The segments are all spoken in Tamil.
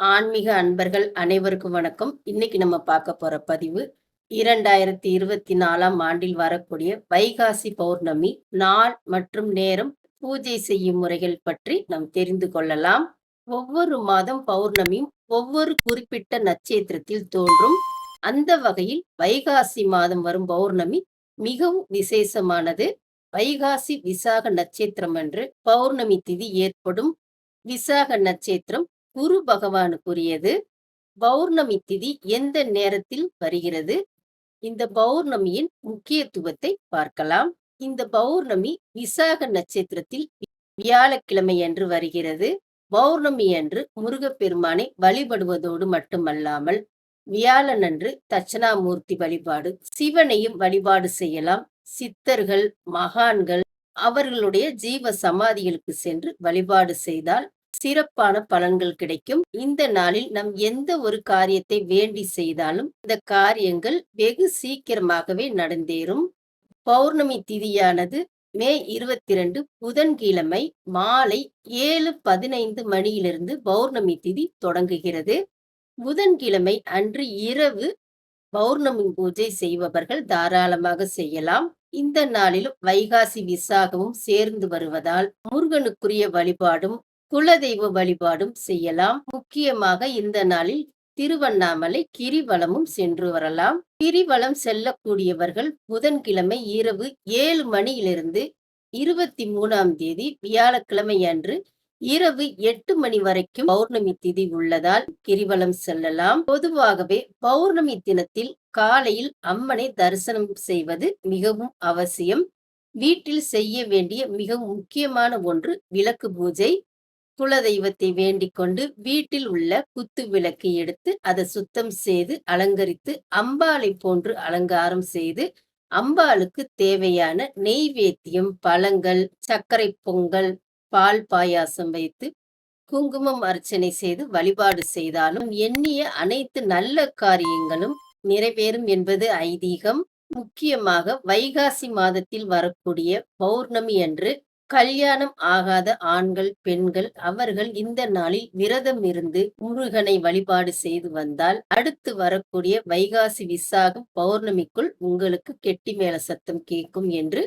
ஆன்மீக அன்பர்கள் அனைவருக்கும் வணக்கம். இன்னைக்கு நம்ம பார்க்க போற பதிவு இரண்டாயிரத்தி இருபத்தி நாலாம் ஆண்டில் வரக்கூடிய வைகாசி பௌர்ணமி நாள் மற்றும் நேரம் பூஜை செய்யும் முறைகள் பற்றி நாம் தெரிந்து கொள்ளலாம். ஒவ்வொரு மாதம் பௌர்ணமியும் ஒவ்வொரு குறிப்பிட்ட நட்சத்திரத்தில் தோன்றும். அந்த வகையில் வைகாசி மாதம் வரும் பௌர்ணமி மிகவும் விசேஷமானது. வைகாசி விசாக நட்சத்திரம் அன்று பௌர்ணமி திதி ஏற்படும். விசாக நட்சத்திரம் குரு பகவானுக்குரியது. பௌர்ணமி திதி எந்த நேரத்தில் வருகிறது? இந்த பௌர்ணமியின் முக்கியத்துவத்தை பார்க்கலாம். இந்த பௌர்ணமி விசாக நட்சத்திரத்தில் வியாழக்கிழமை அன்று வருகிறது. பௌர்ணமி அன்று முருகப்பெருமானை வழிபடுவதோடு மட்டுமல்லாமல் வியாழன் அன்று தட்சணாமூர்த்தி வழிபாடு சிவனையும் வழிபாடு செய்யலாம். சித்தர்கள் மகான்கள் அவர்களுடைய ஜீவ சமாதிகளுக்கு சென்று வழிபாடு செய்தால் சிறப்பான பலன்கள் கிடைக்கும். இந்த நாளில் நம் எந்த ஒரு காரியத்தை வேண்டி செய்தாலும் இந்த காரியங்கள் வெகு சீக்கிரமாகவே நடந்தேறும். பௌர்ணமி திதியானது மே இருபத்தி ரெண்டு புதன்கிழமை மாலை ஏழு பதினைந்து மணியிலிருந்து பௌர்ணமி திதி தொடங்குகிறது. புதன்கிழமை அன்று இரவு பௌர்ணமி பூஜை செய்பவர்கள் தாராளமாக செய்யலாம். இந்த நாளிலும் வைகாசி விசாகமும் சேர்ந்து வருவதால் முருகனுக்குரிய வழிபாடும் குலதெய்வ வழிபாடும் செய்யலாம். முக்கியமாக இந்த நாளில் திருவண்ணாமலை கிரிவலமும் சென்று வரலாம். கிரிவலம் செல்லக்கூடியவர்கள் புதன்கிழமை இரவு ஏழு மணியிலிருந்து இருபத்தி மூணாம் தேதி வியாழக்கிழமை அன்று இரவு எட்டு மணி வரைக்கும் பௌர்ணமி திதி உள்ளதால் கிரிவலம் செல்லலாம். பொதுவாகவே பௌர்ணமி தினத்தில் காலையில் அம்மனை தரிசனம் செய்வது மிகவும் அவசியம். வீட்டில் செய்ய வேண்டிய மிக முக்கியமான ஒன்று விளக்கு பூஜை. குலதெய்வத்தை வேண்டிக் கொண்டு வீட்டில் உள்ள குத்து விளக்கை எடுத்து அதை சுத்தம் செய்து அலங்கரித்து அம்பாளை போன்று அலங்காரம் செய்து அம்பாளுக்கு தேவையான நெய்வேத்தியம் பழங்கள் சர்க்கரை பொங்கல் பால் பாயாசம் வைத்து குங்குமம் அர்ச்சனை செய்து வழிபாடு செய்தாலும் எண்ணிய அனைத்து நல்ல காரியங்களும் நிறைவேறும் என்பது ஐதீகம். முக்கியமாக வைகாசி மாதத்தில் வரக்கூடிய பௌர்ணமி அன்று கல்யாணம் ஆகாத ஆண்கள் பெண்கள் அவர்கள் இந்த நாளில் விரதம் இருந்து முருகனை வழிபாடு செய்து வந்தால் அடுத்து வரக்கூடிய வைகாசி விசாகம் பௌர்ணமிக்குள் உங்களுக்கு கெட்டி மேல சத்தம் கேட்கும் என்று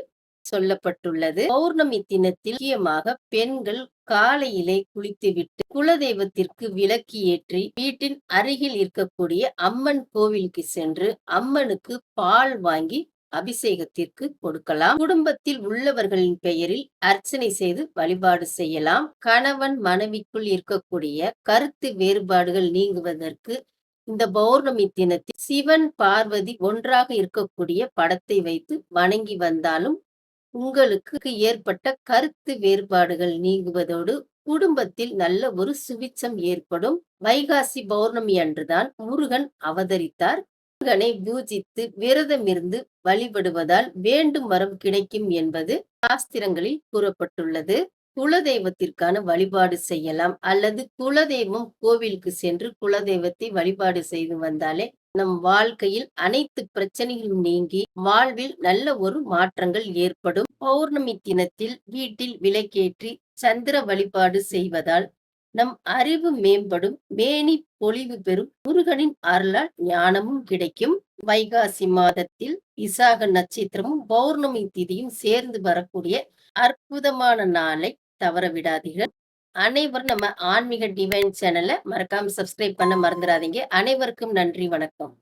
சொல்லப்பட்டுள்ளது. பௌர்ணமி தினத்தில் முக்கியமாக பெண்கள் காலையிலே குளித்துவிட்டு குலதெய்வத்திற்கு விளக்கு ஏற்றி வீட்டின் அருகில் இருக்கக்கூடிய அம்மன் கோவிலுக்கு சென்று அம்மனுக்கு பால் வாங்கி அபிஷேகத்திற்கு கொடுக்கலாம். குடும்பத்தில் உள்ளவர்களின் பெயரில் அர்ச்சனை செய்து வழிபாடு செய்யலாம். கணவன் மனைவிக்குள் இருக்கக்கூடிய கருத்து வேறுபாடுகள் நீங்குவதற்கு இந்த பௌர்ணமி தினத்தில் சிவன் பார்வதி ஒன்றாக இருக்கக்கூடிய படத்தை வைத்து வணங்கி வந்தாலும் உங்களுக்கு ஏற்பட்ட கருத்து வேறுபாடுகள் நீங்குவதோடு குடும்பத்தில் நல்ல ஒரு சுவிச்சம் ஏற்படும். வைகாசி பௌர்ணமி அன்றுதான் முருகன் அவதரித்தார். முருகனை பூஜித்து விரதமிருந்து வழிபடுவதால் வேண்டும் வரம் கிடைக்கும் என்பது சாஸ்திரங்களில் கூறப்பட்டுள்ளது. குலதெய்வத்திற்கான வழிபாடு செய்யலாம். அல்லது குலதெய்வம் கோவிலுக்கு சென்று குலதெய்வத்தை வழிபாடு செய்து வந்தாலே நம் வாழ்க்கையில் அனைத்து பிரச்சனைகளும் நீங்கி வாழ்வில் நல்ல ஒரு மாற்றங்கள் ஏற்படும். பௌர்ணமி தினத்தில் வீட்டில் விளக்கேற்றி சந்திர வழிபாடு செய்வதால் நம் அறிவு மேம்படும் மேனி பொலிவு பெறும் முருகனின் அருளால் ஞானமும் கிடைக்கும். வைகாசி மாதத்தில் இசாக நட்சத்திரமும் பௌர்ணமி திதியும் சேர்ந்து வரக்கூடிய அற்புதமான நாளை தவற விடாதீர்கள். அனைவரும் நம்ம ஆன்மீக டிவைன் சேனலை மறக்காம சப்ஸ்கிரைப் பண்ண மறந்துடாதீங்க. அனைவருக்கும் நன்றி வணக்கம்.